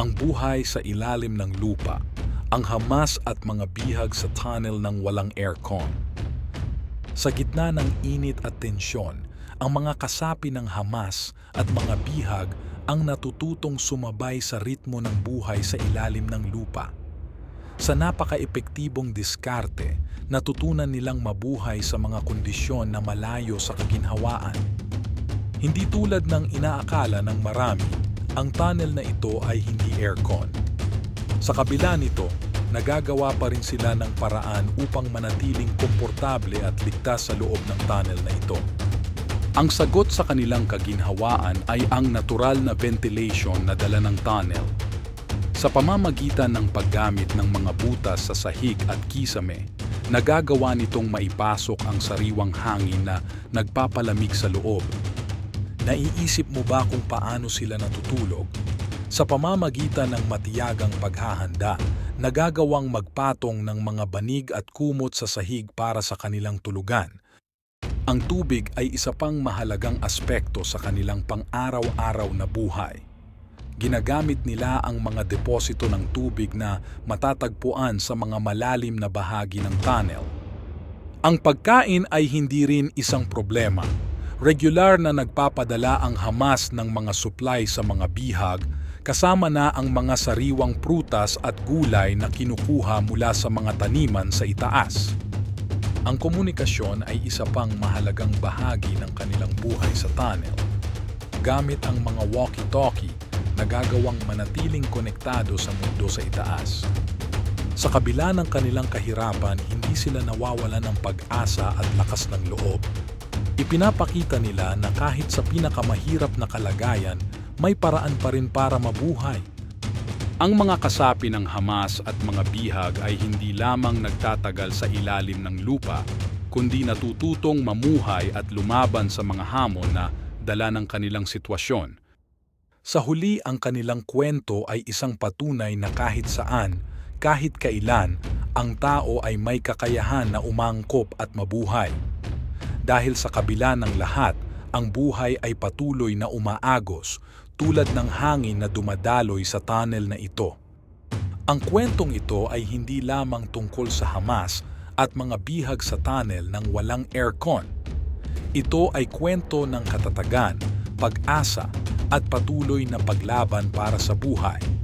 ang buhay sa ilalim ng lupa, ang hamas at mga bihag sa tunnel ng walang aircon. Sa gitna ng init at tensyon, ang mga kasapi ng Hamas at mga bihag ang natututong sumabay sa ritmo ng buhay sa ilalim ng lupa. Sa napaka-epektibong diskarte, natutunan nilang mabuhay sa mga kondisyon na malayo sa kaginhawaan. Hindi tulad ng inaakala ng marami, ang tunnel na ito ay hindi aircon. Sa kabila nito, nagagawa pa rin sila ng paraan upang manatiling komportable at ligtas sa loob ng tunnel na ito. Ang sagot sa kanilang kaginhawaan ay ang natural na ventilation na dala ng tunnel. Sa pamamagitan ng paggamit ng mga butas sa sahig at kisame, nagagawa nitong maipasok ang sariwang hangin na nagpapalamig sa loob. Naiisip mo ba kung paano sila natutulog? Sa pamamagitan ng matiyagang paghahanda, nagagawang magpatong ng mga banig at kumot sa sahig para sa kanilang tulugan. Ang tubig ay isa pang mahalagang aspekto sa kanilang pang-araw-araw na buhay. Ginagamit nila ang mga deposito ng tubig na matatagpuan sa mga malalim na bahagi ng tunnel. Ang pagkain ay hindi rin isang problema. Regular na nagpapadala ang Hamas ng mga supply sa mga bihag kasama na ang mga sariwang prutas at gulay na kinukuha mula sa mga taniman sa itaas. Ang komunikasyon ay isa pang mahalagang bahagi ng kanilang buhay sa tunnel. Gamit ang mga walkie-talkie, nagagawang manatiling konektado sa mundo sa itaas. Sa kabila ng kanilang kahirapan, hindi sila nawawala ng pag-asa at lakas ng loob. Ipinapakita nila na kahit sa pinakamahirap na kalagayan, may paraan pa rin para mabuhay. Ang mga kasapi ng Hamas at mga bihag ay hindi lamang nagtatagal sa ilalim ng lupa, kundi natututong mamuhay at lumaban sa mga hamon na dala ng kanilang sitwasyon. Sa huli ang kanilang kwento ay isang patunay na kahit saan, kahit kailan, ang tao ay may kakayahan na umangkop at mabuhay. Dahil sa kabila ng lahat, ang buhay ay patuloy na umaagos tulad ng hangin na dumadaloy sa tunnel na ito. Ang kwentong ito ay hindi lamang tungkol sa Hamas at mga bihag sa tunnel ng walang aircon. Ito ay kwento ng katatagan, pag-asa at patuloy na paglaban para sa buhay.